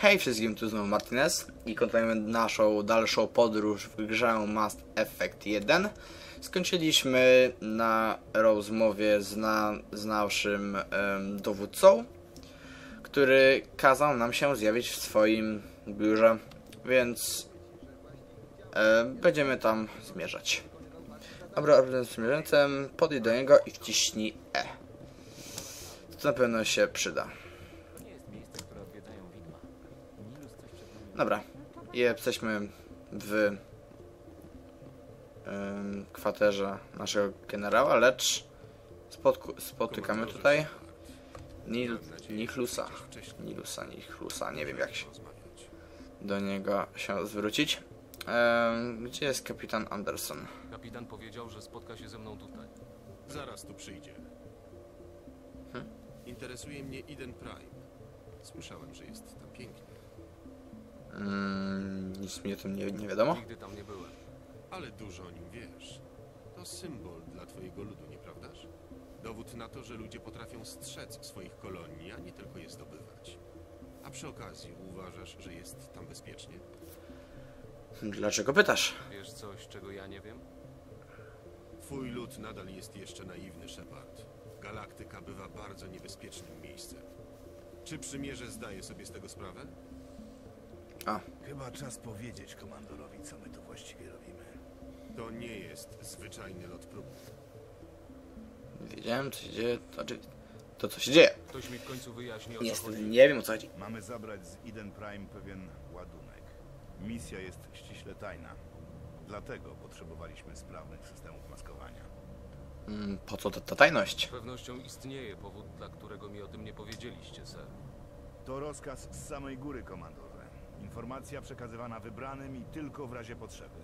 Hej wszystkim, tu znowu Martinez i kontynuujemy naszą dalszą podróż w grze Mass Effect 1. Skończyliśmy na rozmowie z, na, z naszym dowódcą, który kazał nam się zjawić w swoim biurze, więc będziemy tam zmierzać. Dobra, z zmierzęcem podejdź do niego i wciśnij E. To na pewno się przyda. Dobra, i jesteśmy w kwaterze naszego generała, lecz spotku, spotykamy tutaj Nil, Nichlusa. Nilusa, Nichlusa, nie wiem jak się do niego się zwrócić. Gdzie jest kapitan Anderson? Kapitan powiedział, że spotka się ze mną tutaj. Zaraz tu przyjdzie. Hmm? Interesuje mnie Eden Prime. Słyszałem, że jest tam pięknie. Mm, nic mi o tym nie, nie wiadomo. Nigdy tam nie byłem. Ale dużo o nim wiesz. To symbol dla twojego ludu, nieprawdaż? Dowód na to, że ludzie potrafią strzec swoich kolonii, a nie tylko je zdobywać. A przy okazji uważasz, że jest tam bezpiecznie? Dlaczego pytasz? Wiesz coś, czego ja nie wiem? Twój lud nadal jest jeszcze naiwny, Shepard. Galaktyka bywa bardzo niebezpiecznym miejscem. Czy przymierze zdaje sobie z tego sprawę? A, Chyba czas powiedzieć komandorowi, co my tu właściwie robimy. To nie jest zwyczajny lot próbny. wiedziałem co się dzieje, to, znaczy, to co się dzieje. Ktoś mi w końcu wyjaśni o co Niestety chodzi. nie wiem o co chodzi. Mamy zabrać z Eden Prime pewien ładunek. Misja jest ściśle tajna. Dlatego potrzebowaliśmy sprawnych systemów maskowania. Mm, po co ta, ta tajność? Z pewnością istnieje powód, dla którego mi o tym nie powiedzieliście, ser. To rozkaz z samej góry, komandorze. Informacja przekazywana wybranym i tylko w razie potrzeby.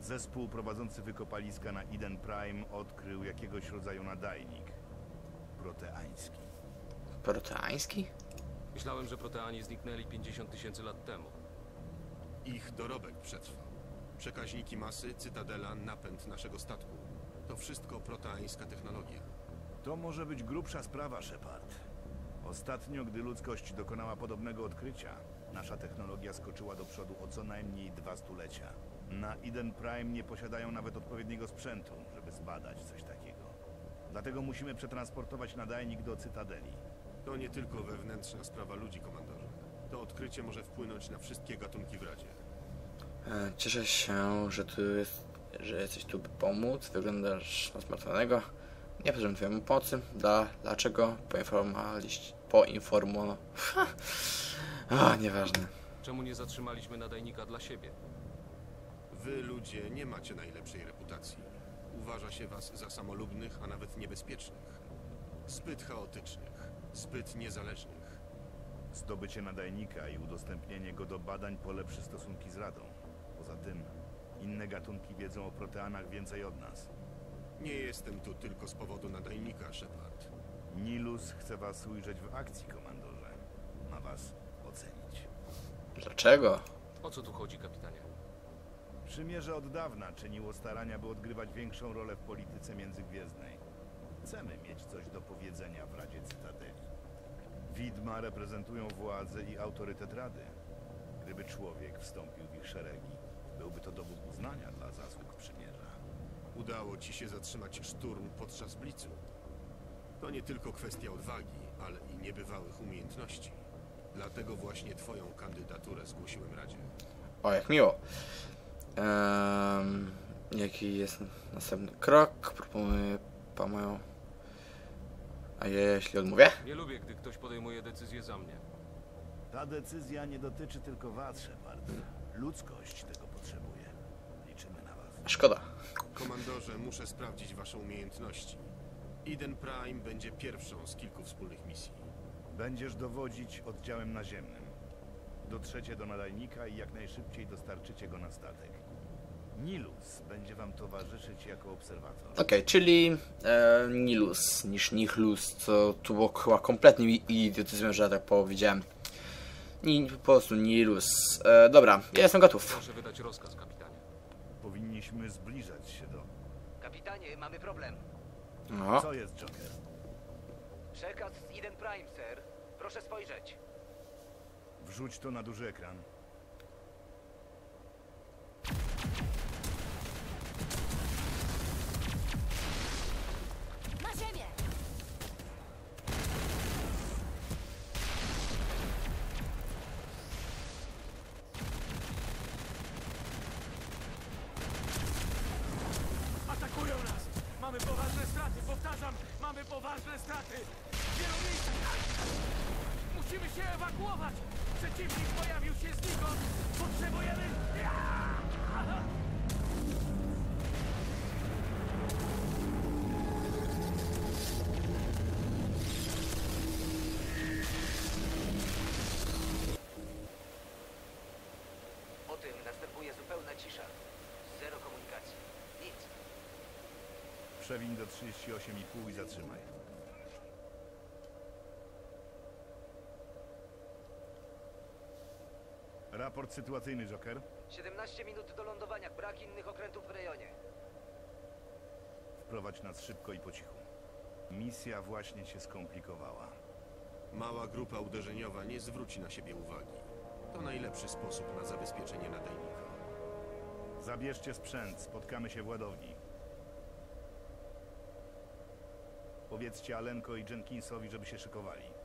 Zespół prowadzący wykopaliska na Eden Prime odkrył jakiegoś rodzaju nadajnik. Proteański. Proteański? Myślałem, że proteanie zniknęli 50 tysięcy lat temu. Ich dorobek przetrwał. Przekaźniki masy, cytadela, napęd naszego statku. To wszystko proteańska technologia. To może być grubsza sprawa, Shepard. Ostatnio, gdy ludzkość dokonała podobnego odkrycia, nasza technologia skoczyła do przodu o co najmniej dwa stulecia. Na Eden Prime nie posiadają nawet odpowiedniego sprzętu, żeby zbadać coś takiego. Dlatego musimy przetransportować nadajnik do Cytadeli. To nie tylko wewnętrzna sprawa ludzi, komandorze. To odkrycie może wpłynąć na wszystkie gatunki w Radzie. E, Cieszę się, że tu jest, że jesteś tu by pomóc. Wyglądasz na zmartwionego. Nie potrzebujemy twojej pomocy. Dla, dlaczego? Poinformowaliście. Poinformo... A, nieważne. Czemu nie zatrzymaliśmy nadajnika dla siebie? Wy, ludzie, nie macie najlepszej reputacji. Uważa się was za samolubnych, a nawet niebezpiecznych. Zbyt chaotycznych, zbyt niezależnych. Zdobycie nadajnika i udostępnienie go do badań polepszy stosunki z Radą. Poza tym, inne gatunki wiedzą o proteanach więcej od nas. Nie jestem tu tylko z powodu nadajnika, Shepard. Nilus chce was ujrzeć w akcji, komandorze. Ma was. Dlaczego? O co tu chodzi, kapitanie? Przymierze od dawna czyniło starania, by odgrywać większą rolę w polityce międzygwiezdnej. Chcemy mieć coś do powiedzenia w Radzie Cytadeli. Widma reprezentują władzę i autorytet Rady. Gdyby człowiek wstąpił w ich szeregi, byłby to dowód uznania dla zasług przymierza. Udało ci się zatrzymać szturm podczas blicu. To nie tylko kwestia odwagi, ale i niebywałych umiejętności. Dlatego właśnie twoją kandydaturę zgłosiłem Radzie. O, jak miło. Ehm, jaki jest następny krok? Proponuję pa moją... A ja jeśli odmówię? Nie lubię, gdy ktoś podejmuje decyzję za mnie. Ta decyzja nie dotyczy tylko was, Shepard. Ludzkość tego potrzebuje. Liczymy na was. Szkoda. Komandorze, muszę sprawdzić wasze umiejętności. Eden Prime będzie pierwszą z kilku wspólnych misji. Będziesz dowodzić oddziałem naziemnym. Dotrzecie do nadajnika i jak najszybciej dostarczycie go na statek. Nilus będzie wam towarzyszyć jako obserwator. Okej, czyli e, Nilus niż Nichlus, co tu było chyba kompletnym idiotyzmem, że ja tak powiedziałem. Ni, po prostu Nilus. E, dobra, ja jestem gotów. Proszę wydać rozkaz, kapitanie. Powinniśmy zbliżać się do... Kapitanie, mamy problem. No, Co jest, Joker? Przekaz z Eden Prime, sir. Proszę spojrzeć. Wrzuć to na duży ekran. Na ziemię! Atakują nas! Mamy poważne straty, powtarzam, mamy poważne straty! Musimy się ewakuować! Przeciwnik pojawił się znikąd! Potrzebujemy... Po tym następuje zupełna cisza. Zero komunikacji. Nic. Przewiń do 38,5 i zatrzymaj. Raport sytuacyjny, Joker. 17 minut do lądowania. Brak innych okrętów w rejonie. Wprowadź nas szybko i po cichu. Misja właśnie się skomplikowała. Mała grupa uderzeniowa nie zwróci na siebie uwagi. To najlepszy sposób na zabezpieczenie nadajnika. Zabierzcie sprzęt, spotkamy się w ładowni. Powiedzcie Alenko i Jenkinsowi, żeby się szykowali.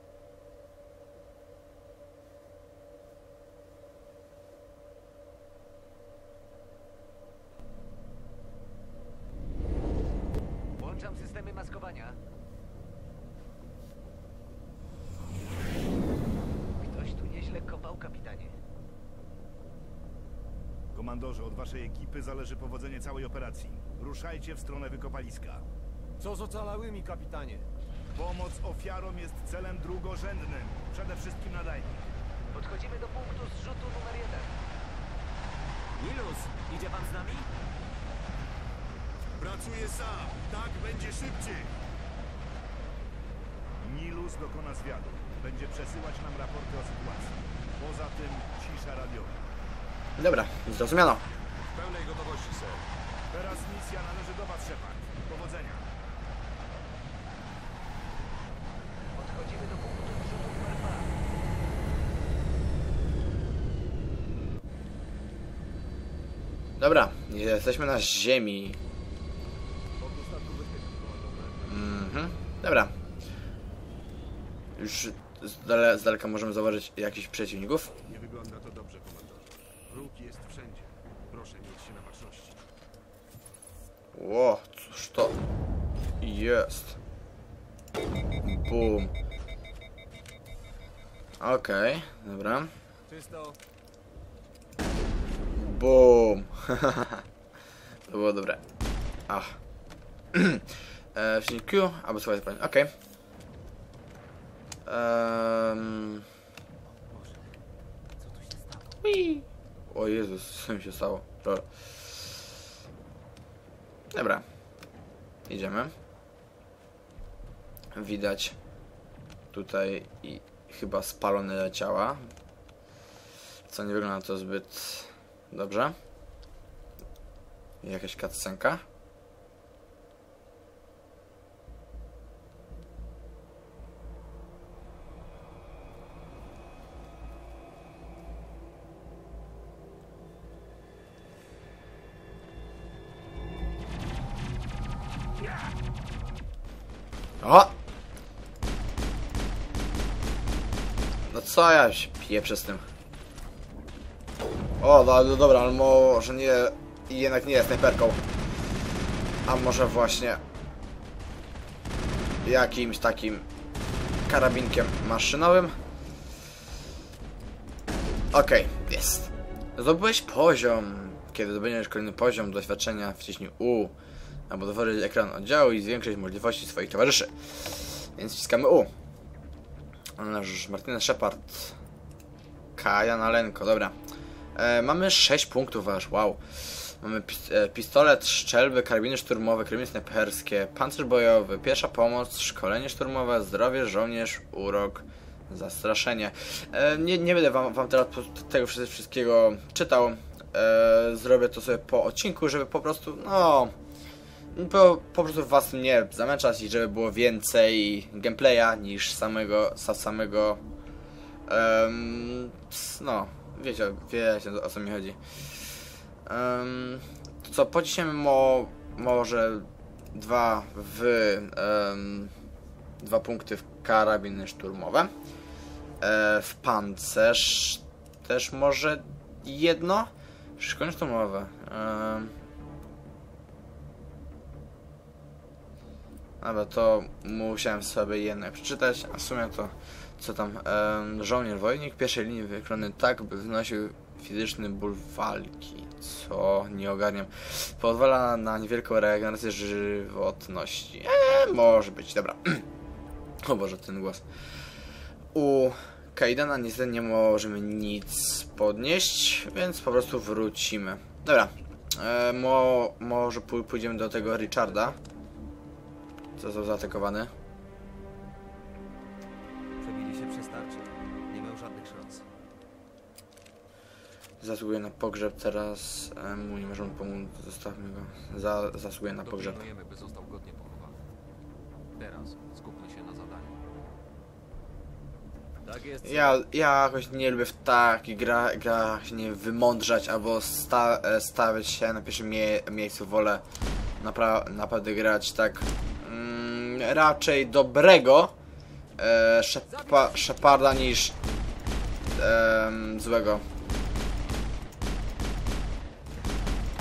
Ktoś tu nieźle kopał, kapitanie. Komandorze, od waszej ekipy zależy powodzenie całej operacji. Ruszajcie w stronę wykopaliska. Co z ocalałymi, kapitanie? Pomoc ofiarom jest celem drugorzędnym. Przede wszystkim nadajnik. Podchodzimy do punktu zrzutu numer jeden. Nilus, idzie pan z nami? Pracuję sam! Tak będzie szybciej! Nilus dokona zwiadu. Będzie przesyłać nam raporty o sytuacji. Poza tym cisza radiowa. Dobra, zrozumiano. W pełnej gotowości, ser. Teraz misja należy do was, Shepard. Powodzenia. Podchodzimy do punktu zrzutu numer dwa. Dobra, jesteśmy na ziemi. Mhm, dobra. Już z, dale, z daleka możemy zauważyć jakichś przeciwników. Nie wygląda to dobrze, komandorze. Wróg jest wszędzie. Proszę mieć się na baczności. Ło, cóż to jest? Bum. Okej, dobra. Czysto. Bum. to było dobre. Ach. e, wciśnij Q, albo słuchaj pani. Okej. Ehm. Ui. O Jezus, co mi się stało? Dobra. Idziemy. Widać tutaj i chyba spalone ciała. Co nie wygląda to zbyt dobrze. Jakaś cutscenka. O! No co ja się pieprzę z tym? O, no, no dobra, ale może nie... Jednak nie jest snajperką. A może właśnie... Jakimś takim... Karabinkiem maszynowym? Okej, jest. Zdobyłeś poziom. Kiedy zdobędziesz kolejny poziom doświadczenia, wciśnij U. Albo otworzyć ekran oddziału i zwiększyć możliwości swoich towarzyszy. Więc wciskamy U. Nasz Martinez Shepard. Kaja Lenko, dobra. E, mamy 6 punktów aż, wow. Mamy e, pistolet, szczelby, karabiny szturmowe, karabiny snajperskie, pancerz bojowy, pierwsza pomoc, szkolenie szturmowe, zdrowie, żołnierz, urok, zastraszenie. E, nie, nie będę wam, wam teraz tego wszystkiego czytał. E, zrobię to sobie po odcinku, żeby po prostu, no... Po, po prostu was nie zamęczać i żeby było więcej gameplaya niż samego, sa, samego ps, no, wiecie, wiecie o co mi chodzi. To co, pociśniemy mo, może dwa w em, dwa punkty w karabiny szturmowe. E, w pancerz też może jedno. Szkolenie szturmowe. Em, Dobra, to musiałem sobie jednak przeczytać, a w sumie to co tam, żołnierz wojownik pierwszej linii wykrony tak, by wynosił fizyczny ból walki, co nie ogarniam. Pozwala na niewielką regenerację żywotności. Eee, może być, dobra. o Boże, ten głos. U Kaidana niestety nie możemy nic podnieść, więc po prostu wrócimy. Dobra, e, mo, może pój- pójdziemy do tego Richarda. Co został zaatakowany. Przebili się przez tarczę. Nie miał żadnych szans. Zasługuje na pogrzeb, teraz mu nie możemy pomóc, zostawmy go. Za, zasługuje na pogrzeb. Dopilnujemy, by został godnie pochowany. Teraz skupmy się na zadaniu. Tak jest. Ja, ja jakoś nie lubię w takich gra, grach się nie wymądrzać albo sta, e, stawiać się na pierwszym mie miejscu. Wolę napra naprawdę grać tak raczej dobrego e, szepa Sheparda niż em, złego.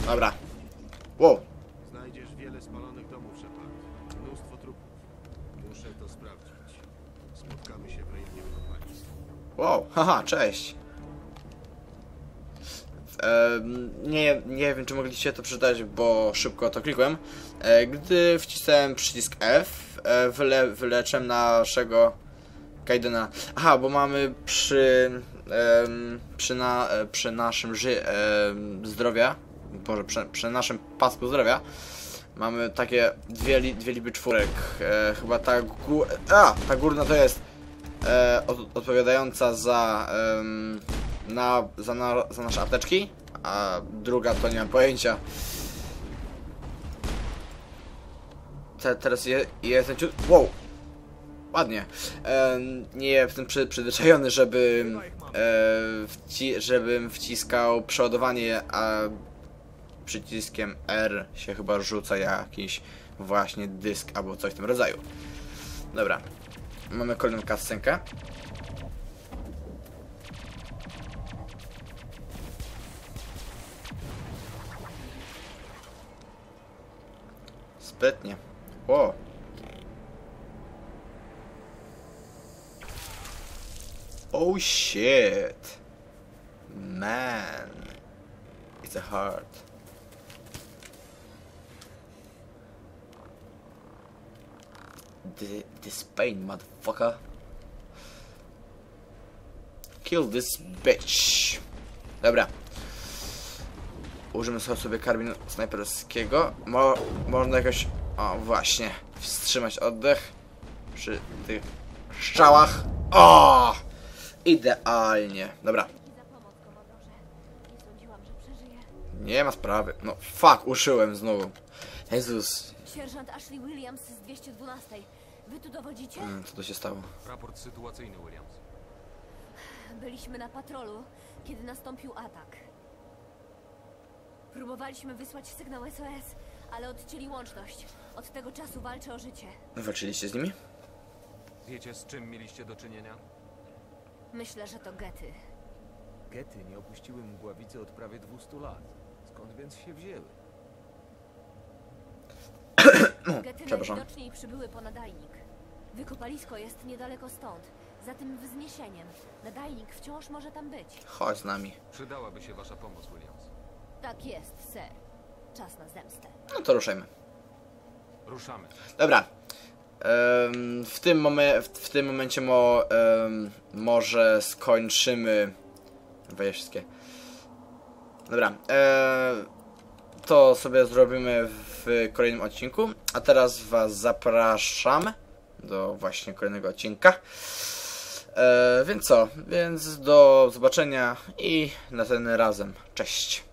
Dobra. Wow. Znajdziesz wiele spalonych domów, Shepard. Mnóstwo trupów. Muszę to sprawdzić. Spotkamy się w wykopalisk. Wow, haha, cześć. Em, nie, nie wiem, czy mogliście to przeczytać, bo szybko to klikłem. E, gdy wcisnąłem przycisk F, e, wyle, wyleczę naszego Kaidena. Aha, bo mamy przy, przy, na, e, przy naszym ży, zdrowia, Boże, przy, przy naszym pasku zdrowia, mamy takie dwie, dwie liczby czwórek. Chyba ta, a, ta górna to jest od, odpowiadająca za, na, za, na, za nasze apteczki, a druga to nie mam pojęcia. Te, teraz je, jestem ciut... Wow! Ładnie. E, nie jestem przy, przyzwyczajony, żeby, e, wci, żebym wciskał przeładowanie, a przyciskiem R się chyba rzuca jakiś właśnie dysk albo coś w tym rodzaju. Dobra. Mamy kolejną kascenkę. Sprytnie. O! Oh shit! Man! It's a heart. Th- this pain, motherfucker. Kill this bitch. Dobra. Użymy sobie- karabinu snajperskiego. Mo można jakoś... O, właśnie. Wstrzymać oddech. Przy tych strzałach. O! Idealnie. Dobra. Nie sądziłam, że przeżyję. Nie ma sprawy. No, fuck, uszyłem znowu. Jezus. Sierżant Ashley Williams z 212. Wy tu dowodzicie? Mm, Co to się stało? Raport sytuacyjny, Williams. Byliśmy na patrolu, kiedy nastąpił atak. Próbowaliśmy wysłać sygnał SOS, ale odcięli łączność. Od tego czasu walczę o życie. Walczyliście z nimi? Wiecie, z czym mieliście do czynienia? Myślę, że to gety. Gety nie opuściły mgławicy od prawie 200 lat. Skąd więc się wzięły? Gety przepraszam. najwidoczniej przybyły po nadajnik. Wykopalisko jest niedaleko stąd, za tym wzniesieniem. Nadajnik wciąż może tam być. Chodź z nami. Przydałaby się wasza pomoc, Williams. Tak jest, ser. Czas na zemstę. No to ruszajmy. Ruszamy. Dobra. W, tym momen- w, tym momencie mo, może skończymy. Weź wszystkie. Dobra. E, to sobie zrobimy w kolejnym odcinku. A teraz Was zapraszam do właśnie kolejnego odcinka. E, więc co? Więc do zobaczenia i na ten razem. Cześć.